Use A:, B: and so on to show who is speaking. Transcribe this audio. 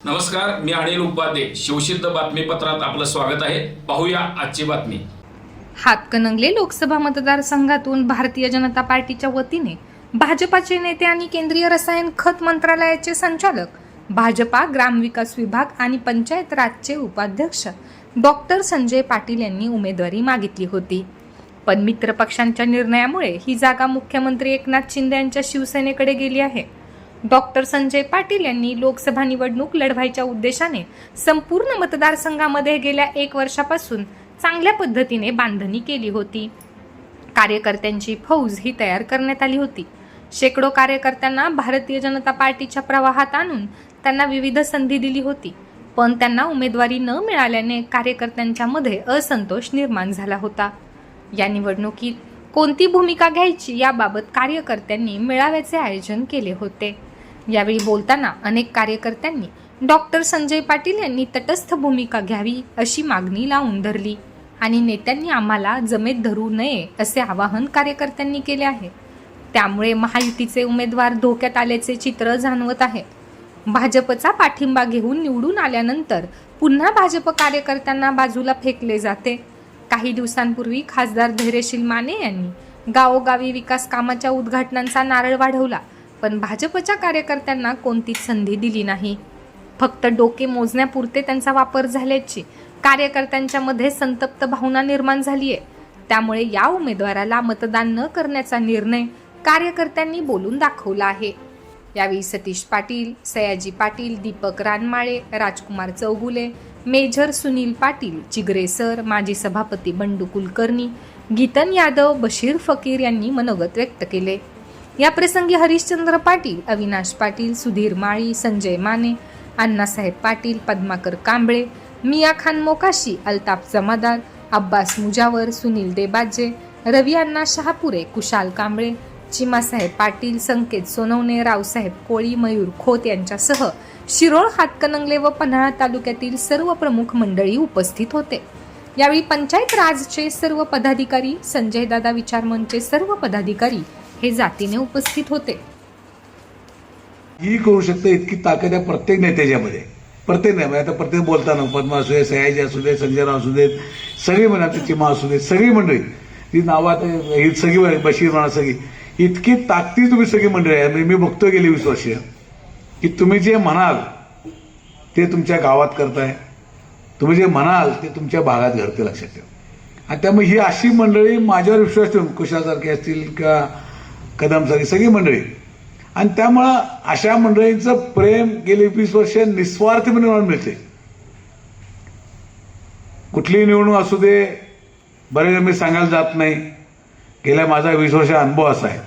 A: नमस्कार मी अनिल उपाध्ये. शिवसिद्ध बातमीपत्रात आपलं स्वागत आहे. पाहूया आजची बातमी.
B: हातकणंगले लोकसभा मतदारसंघातून भारतीय जनता पार्टीच्या वतीने भाजपाचे नेते आणि केंद्रीय रसायन खत मंत्रालयाचे संचालक भाजपा ग्रामविकास विभाग आणि पंचायत राजचे उपाध्यक्ष डॉक्टर संजय पाटील यांनी उमेदवारी मागितली होती. पण मित्र पक्षांच्या निर्णयामुळे ही जागा मुख्यमंत्री एकनाथ शिंदे यांच्या शिवसेनेकडे गेली आहे. डॉक्टर संजय पाटील यांनी लोकसभा निवडणूक लढवायच्या उद्देशाने संपूर्ण मतदारसंघामध्ये गेल्या एक वर्षापासून चांगल्या पद्धतीने बांधणी केली होती. कार्यकर्त्यांची फौज ही तयार करण्यात आली होती. शेकडो कार्यकर्त्यांना भारतीय जनता पार्टीच्या प्रवाहात आणून त्यांना विविध संधी दिली होती. पण त्यांना उमेदवारी न मिळाल्याने कार्यकर्त्यांच्या मध्ये असंतोष निर्माण झाला होता. या निवडणुकीत कोणती भूमिका घ्यायची याबाबत कार्यकर्त्यांनी मेळाव्याचे आयोजन केले होते. यावेळी बोलताना अनेक कार्यकर्त्यांनी डॉक्टर संजय पाटील यांनी तटस्थ भूमिका घ्यावी अशी मागणी लावून धरली आणि नेत्यांनी आम्हाला जमेत धरू नये असे आवाहन कार्यकर्त्यांनी केले आहे. त्यामुळे महायुतीचे उमेदवार धोक्यात आल्याचे चित्र जाणवत आहे. भाजपचा पाठिंबा घेऊन निवडून आल्यानंतर पुन्हा भाजप कार्यकर्त्यांना बाजूला फेकले जाते. काही दिवसांपूर्वी खासदार धैर्यशील माने यांनी गावोगावी विकास कामाच्या उद्घाटनांचा नारळ वाढवला पण भाजपच्या कार्यकर्त्यांना कोणतीच संधी दिली नाही? फक्त डोके मोजण्यापुरते त्यांचा वापर झाल्याची कार्यकर्त्यांच्या मध्ये संतप्त भावना निर्माण झाली आहे त्यामुळे या उमेदवाराला मतदान न करण्याचा निर्णय कार्यकर्त्यांनी बोलून दाखवला आहे. यावेळी सतीश पाटील सयाजी पाटील दीपक रानमाळे राजकुमार चौगुले मेजर सुनील पाटील चिगरे सर माजी सभापती बंडू कुलकर्णी गीतन यादव बशीर फकीर यांनी मनोगत व्यक्त केले. या प्रसंगी हरिश्चंद्र पाटील अविनाश पाटील सुधीर माळी संजय माने अण्णासाहेब पाटील पद्माकर कांबळे मिया खान मोकाशी अल्ताफ जमादार अब्बास मुजावर सुनील देबाजे रवी अण्णा शहापुरे कुशाल कांबळे चिमासाहेब पाटील संकेत सोनवणे रावसाहेब कोळी मयूर खोत यांच्यासह शिरोळ हातकणंगले व पन्हाळा तालुक्यातील सर्व प्रमुख मंडळी उपस्थित होते. यावेळी पंचायत राजचे सर्व पदाधिकारी संजय दादा विचारमनचे सर्व पदाधिकारी हे जातीने उपस्थित होते.
C: ही करू शकते इतकी ताकद आहे प्रत्येक नेत्याच्यामध्ये प्रत्येक नाही म्हणजे आता प्रत्येक बोलताना पद्मा असू दे सयाजी असू दे संजयराव असू देत सगळी म्हणा चिमा असू दे सगळी मंडळी. ती नावात ही सगळी बशीर म्हणा सगळी. इतकी ताकदी तुम्ही सगळी मंडळी आहे म्हणजे मी बघतो गेली वीस वर्ष. की तुम्ही जे म्हणाल ते तुमच्या गावात करताय. तुम्ही जे म्हणाल ते तुमच्या भागात घडते लक्षात ठेवा. आणि त्यामुळे ही अशी मंडळी माझ्यावर विश्वास ठेवून कुशासारखी असतील किंवा कदमसारखी सगळी मंडळी. आणि त्यामुळं अशा मंडळींचं प्रेम गेली वीस वर्ष निस्वार्थपणे निर्माण मिळते. कुठलीही निवडणूक असू दे बरेच मी सांगायला जात नाही. गेल्या माझा वीस वर्ष अनुभव असा आहे.